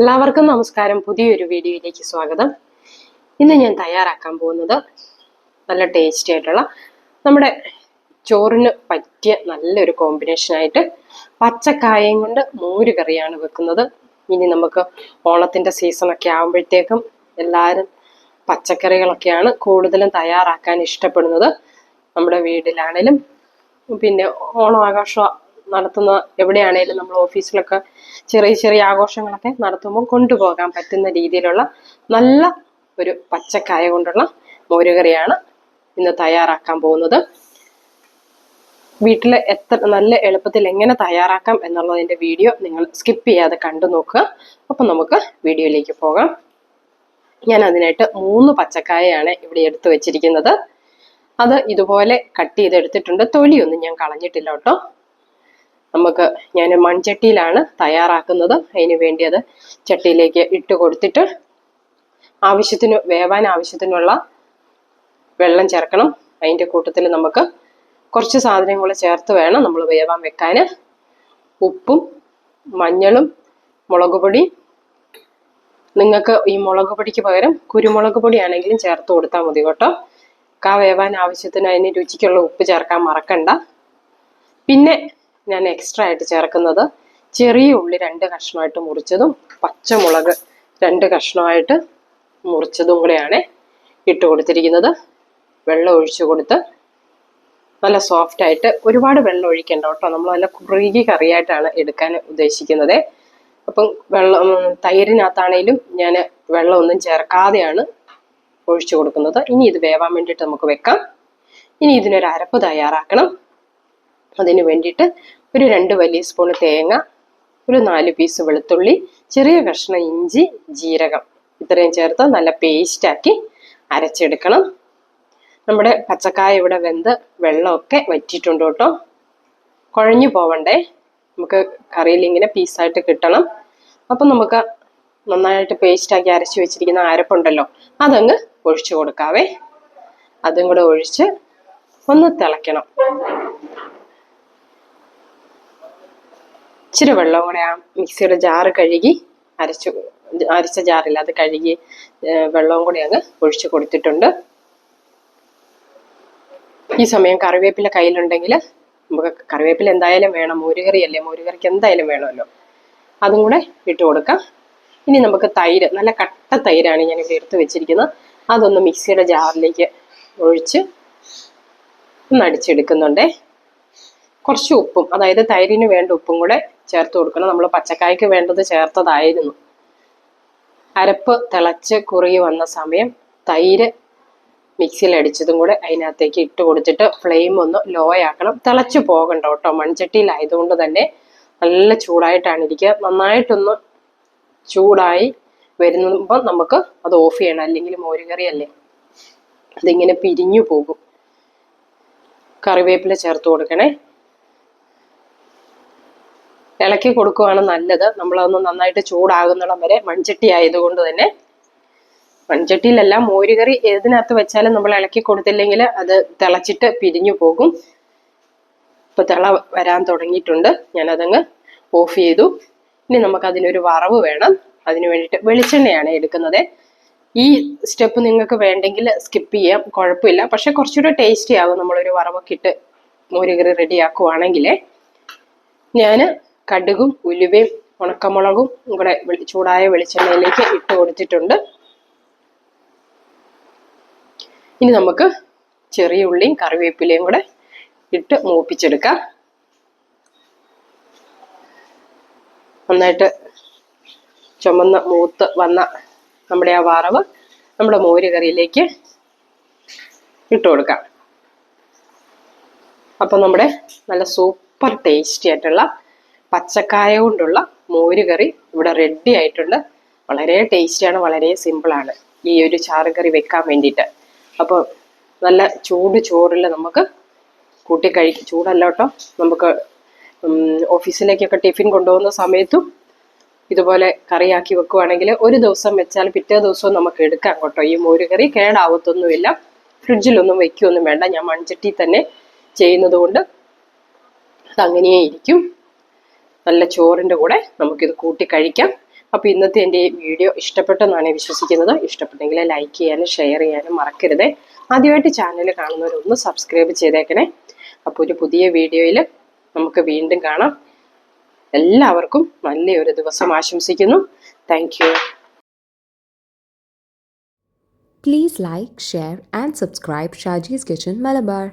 എല്ലാവർക്കും നമസ്കാരം. പുതിയൊരു വീഡിയോയിലേക്ക് സ്വാഗതം. ഇന്ന് ഞാൻ തയ്യാറാക്കാൻ പോകുന്നത് നല്ല ടേസ്റ്റി ആയിട്ടുള്ള നമ്മുടെ ചോറിന് പറ്റിയ നല്ലൊരു കോമ്പിനേഷനായിട്ട് പച്ചക്കായയും കൊണ്ട് മോര് കറിയാണ് വെക്കുന്നത്. ഇനി നമുക്ക് ഓണത്തിന്റെ സീസണൊക്കെ ആകുമ്പോഴത്തേക്കും എല്ലാവരും പച്ചക്കറികളൊക്കെയാണ് കൂടുതലും തയ്യാറാക്കാൻ ഇഷ്ടപ്പെടുന്നത്. നമ്മുടെ വീട്ടിലാണേലും പിന്നെ ഓണം ആഘോഷം നടത്തുന്ന എവിടെയാണേലും നമ്മൾ ഓഫീസിലൊക്കെ ചെറിയ ചെറിയ ആഘോഷങ്ങളൊക്കെ നടത്തുമ്പോൾ കൊണ്ടുപോകാൻ പറ്റുന്ന രീതിയിലുള്ള നല്ല ഒരു പച്ചക്കായ കൊണ്ടുള്ള മോരുകറിയാണ് ഇന്ന് തയ്യാറാക്കാൻ പോകുന്നത്. വീട്ടിൽ എത്ര നല്ല എളുപ്പത്തിൽ എങ്ങനെ തയ്യാറാക്കാം എന്നുള്ളതിന്റെ വീഡിയോ നിങ്ങൾ സ്കിപ്പ് ചെയ്യാതെ കണ്ടു നോക്കുക. അപ്പം നമുക്ക് വീഡിയോയിലേക്ക് പോകാം. ഞാൻ അതിനായിട്ട് മൂന്ന് പച്ചക്കായയാണ് ഇവിടെ എടുത്തു വെച്ചിരിക്കുന്നത്. അത് ഇതുപോലെ കട്ട് ചെയ്തെടുത്തിട്ടുണ്ട്. തൊലിയൊന്നും ഞാൻ കളഞ്ഞിട്ടില്ല കേട്ടോ. നമുക്ക് ഞാൻ മൺചട്ടിയിലാണ് തയ്യാറാക്കുന്നത്. അതിന് വേണ്ടി അത് ചട്ടിയിലേക്ക് ഇട്ട് കൊടുത്തിട്ട് ആവശ്യത്തിന് വേവാൻ ആവശ്യത്തിനുള്ള വെള്ളം ചേർക്കണം. അതിന്റെ കൂട്ടത്തിൽ നമുക്ക് കുറച്ച് സാധനങ്ങൾ ചേർത്ത് വേണം നമ്മൾ വേവാൻ വെക്കാൻ ഉപ്പും മഞ്ഞളും മുളക് പൊടി. നിങ്ങൾക്ക് ഈ മുളക് പൊടിക്ക് പകരം കുരുമുളക് പൊടി ആണെങ്കിലും ചേർത്ത് കൊടുത്താൽ മതി കേട്ടോ. കാ വേവാൻ ആവശ്യത്തിന് അതിന് രുചിക്കുള്ള ഉപ്പ് ചേർക്കാൻ മറക്കണ്ട. പിന്നെ ഞാൻ എക്സ്ട്രാ ആയിട്ട് ചേർക്കുന്നത് ചെറിയ ഉള്ളി രണ്ട് കഷ്ണമായിട്ട് മുറിച്ചതും പച്ചമുളക് രണ്ട് കഷ്ണമായിട്ട് മുറിച്ചതും കൂടെയാണ് ഇട്ട് കൊടുത്തിരിക്കുന്നത്. വെള്ളം ഒഴിച്ചു കൊടുത്ത് നല്ല സോഫ്റ്റ് ആയിട്ട് ഒരുപാട് വെള്ളം ഒഴിക്കേണ്ട കേട്ടോ. നമ്മൾ നല്ല കുറുകി കറിയായിട്ടാണ് എടുക്കാൻ ഉദ്ദേശിക്കുന്നത്. അപ്പം വെള്ളം തൈരിനകത്താണേലും ഞാൻ വെള്ളമൊന്നും ചേർക്കാതെയാണ് ഒഴിച്ചു കൊടുക്കുന്നത്. ഇനി ഇത് വേവാൻ വേണ്ടിയിട്ട് നമുക്ക് വെക്കാം. ഇനി ഇതിനൊരു അരപ്പ് തയ്യാറാക്കണം. അതിന് വേണ്ടിയിട്ട് ഒരു രണ്ട് വലിയ സ്പൂൺ തേങ്ങ ഒരു നാല് പീസ് വെളുത്തുള്ളി ചെറിയ കഷ്ണം ഇഞ്ചി ജീരകം ഇത്രയും ചേർത്ത് നല്ല പേസ്റ്റാക്കി അരച്ചെടുക്കണം. നമ്മുടെ പച്ചക്കായ ഇവിടെ വെന്ത് വെള്ളമൊക്കെ വറ്റിയിട്ടുണ്ട് കേട്ടോ. കുഴഞ്ഞു പോവണ്ടേ. നമുക്ക് കറിയിൽ ഇങ്ങനെ പീസായിട്ട് കിട്ടണം. അപ്പം നമുക്ക് നന്നായിട്ട് പേസ്റ്റാക്കി അരച്ചു വെച്ചിരിക്കുന്ന അരപ്പുണ്ടല്ലോ അതങ്ങ് ഒഴിച്ചു കൊടുക്കാവേ. അതും കൂടെ ഒഴിച്ച് ഒന്ന് തിളയ്ക്കണം. ഇച്ചിരി വെള്ളം കൂടെ ആ മിക്സിയുടെ ജാറ് കഴുകി അരച്ചു അരച്ച ജാറില്ല അത് കഴുകി വെള്ളവും കൂടി അങ്ങ് ഒഴിച്ചു കൊടുത്തിട്ടുണ്ട്. ഈ സമയം കറിവേപ്പില കയ്യിലുണ്ടെങ്കിൽ നമുക്ക് കറിവേപ്പില എന്തായാലും വേണം. മോരുകറിയല്ലേ? മോരുകറിക്ക് എന്തായാലും വേണമല്ലോ. അതും കൂടെ ഇട്ട് കൊടുക്കാം. ഇനി നമുക്ക് തൈര് നല്ല കട്ട തൈരാണ് ഞാൻ ഇവിടെ എടുത്ത് വെച്ചിരിക്കുന്നത്. അതൊന്ന് മിക്സിയുടെ ജാറിലേക്ക് ഒഴിച്ച് ഒന്ന് അടിച്ചെടുക്കുന്നുണ്ടേ. കുറച്ച് ഉപ്പും അതായത് തൈരിന് വേണ്ട ഉപ്പും കൂടെ ചേർത്ത് കൊടുക്കണം. നമ്മൾ പച്ചക്കായ്ക്ക് വേണ്ടത് ചേർത്തതായിരുന്നു. അരപ്പ് തിളച്ച് കുറുകി വന്ന സമയം തൈര് മിക്സിയിൽ അടിച്ചതും കൂടെ അതിനകത്തേക്ക് ഇട്ട് കൊടുത്തിട്ട് ഫ്ലെയിം ഒന്ന് ലോ ആക്കണം. തിളച്ച് പോകണ്ട കേട്ടോ. മൺചട്ടിയിലായതുകൊണ്ട് തന്നെ നല്ല ചൂടായിട്ടാണ് ഇരിക്കുക. നന്നായിട്ടൊന്ന് ചൂടായി വരുമ്പോൾ നമുക്ക് അത് ഓഫ് ചെയ്യണം. അല്ലെങ്കിൽ മോരുകറി അല്ലേ അതിങ്ങനെ പിരിഞ്ഞു പോകും. കറിവേപ്പില ചേർത്ത് കൊടുക്കണേ. ഇളക്കി കൊടുക്കുവാണ് നല്ലത്. നമ്മളതൊന്ന് നന്നായിട്ട് ചൂടാകുന്നിടം വരെ മൺചട്ടി ആയതുകൊണ്ട് തന്നെ. മൺചട്ടിയിലല്ല മോരുകറി ഏതിനകത്ത് വെച്ചാലും നമ്മൾ ഇളക്കി കൊടുത്തില്ലെങ്കിൽ അത് തിളച്ചിട്ട് പിരിഞ്ഞു പോകും. ഇപ്പൊ തിള വരാൻ തുടങ്ങിയിട്ടുണ്ട്. ഞാനതങ്ങ് ഓഫ് ചെയ്തു. ഇനി നമുക്ക് അതിനൊരു വറവ് വേണം. അതിന് വേണ്ടിയിട്ട് വെളിച്ചെണ്ണയാണ് എടുക്കുന്നത്. ഈ സ്റ്റെപ്പ് നിങ്ങൾക്ക് വേണ്ടെങ്കിൽ സ്കിപ്പ് ചെയ്യാം. കുഴപ്പമില്ല. പക്ഷെ കുറച്ചുകൂടെ ടേസ്റ്റി ആകും നമ്മളൊരു വറവൊക്കെ ഇട്ട് മോരുകറി റെഡി ആക്കുവാണെങ്കിൽ ഞാൻ കടുകും ഉലുവയും ഉണക്കമുളകും വെളി- ചൂടായ വെളിച്ചെണ്ണയിലേക്ക് ഇട്ട് കൊടുത്തിട്ടുണ്ട്. ഇനി നമുക്ക് ചെറിയ ഉള്ളിയും കറിവേപ്പിലയും കൂടെ ഇട്ട് മൂപ്പിച്ചെടുക്കാം. നന്നായിട്ട് ചുമന്ന മൂത്ത് വന്ന നമ്മുടെ ആ വറവ് നമ്മുടെ മോര് കറിയിലേക്ക് ഇട്ട് കൊടുക്കാം. അപ്പം നമ്മുടെ നല്ല സൂപ്പർ ടേസ്റ്റി ആയിട്ടുള്ള പച്ചക്കായ കൊണ്ടുള്ള മോരുകറി ഇവിടെ റെഡി ആയിട്ടുണ്ട്. വളരെ ടേസ്റ്റിയാണ് വളരെ സിമ്പിളാണ് ഈ ഒരു ചാറുകറി വെക്കാൻ വേണ്ടിയിട്ട്. അപ്പോൾ നല്ല ചൂട് ചോറിൽ നമുക്ക് കൂട്ടി കഴിക്കും ചൂടല്ല കേട്ടോ. നമുക്ക് ഓഫീസിലേക്കൊക്കെ ടിഫിൻ കൊണ്ടുപോകുന്ന സമയത്തും ഇതുപോലെ കറിയാക്കി വെക്കുവാണെങ്കിൽ ഒരു ദിവസം വെച്ചാൽ പിറ്റേ ദിവസവും നമുക്ക് എടുക്കാം കേട്ടോ. ഈ മോരുകറി കേടാവത്തൊന്നുമില്ല. ഫ്രിഡ്ജിലൊന്നും വെക്കുകയൊന്നും വേണ്ട. ഞാൻ മൺചട്ടി തന്നെ ചെയ്യുന്നത് കൊണ്ട് അതങ്ങനെയേ ഇരിക്കും നല്ല ചോറിന്റെ കൂടെ നമുക്കിത് കൂട്ടി കഴിക്കാം. അപ്പോൾ ഇന്നത്തെ എന്റെ ഈ വീഡിയോ ഇഷ്ടപ്പെട്ടെന്നാണ് വിശ്വസിക്കുന്നത്. ഇഷ്ടപ്പെട്ടെങ്കിൽ ലൈക്ക് ചെയ്യാനും ഷെയർ ചെയ്യാനും മറക്കരുത്. ആദ്യമായിട്ട് ചാനൽ കാണുന്നവരൊന്ന് സബ്സ്ക്രൈബ് ചെയ്തേക്കണേ. അപ്പോൾ ഒരു പുതിയ വീഡിയോയിൽ നമുക്ക് വീണ്ടും കാണാം. എല്ലാവർക്കും നല്ലൊരു ദിവസം ആശംസിക്കുന്നു. Thank you Please like, share, and subscribe Shaji's Kitchen Malabar.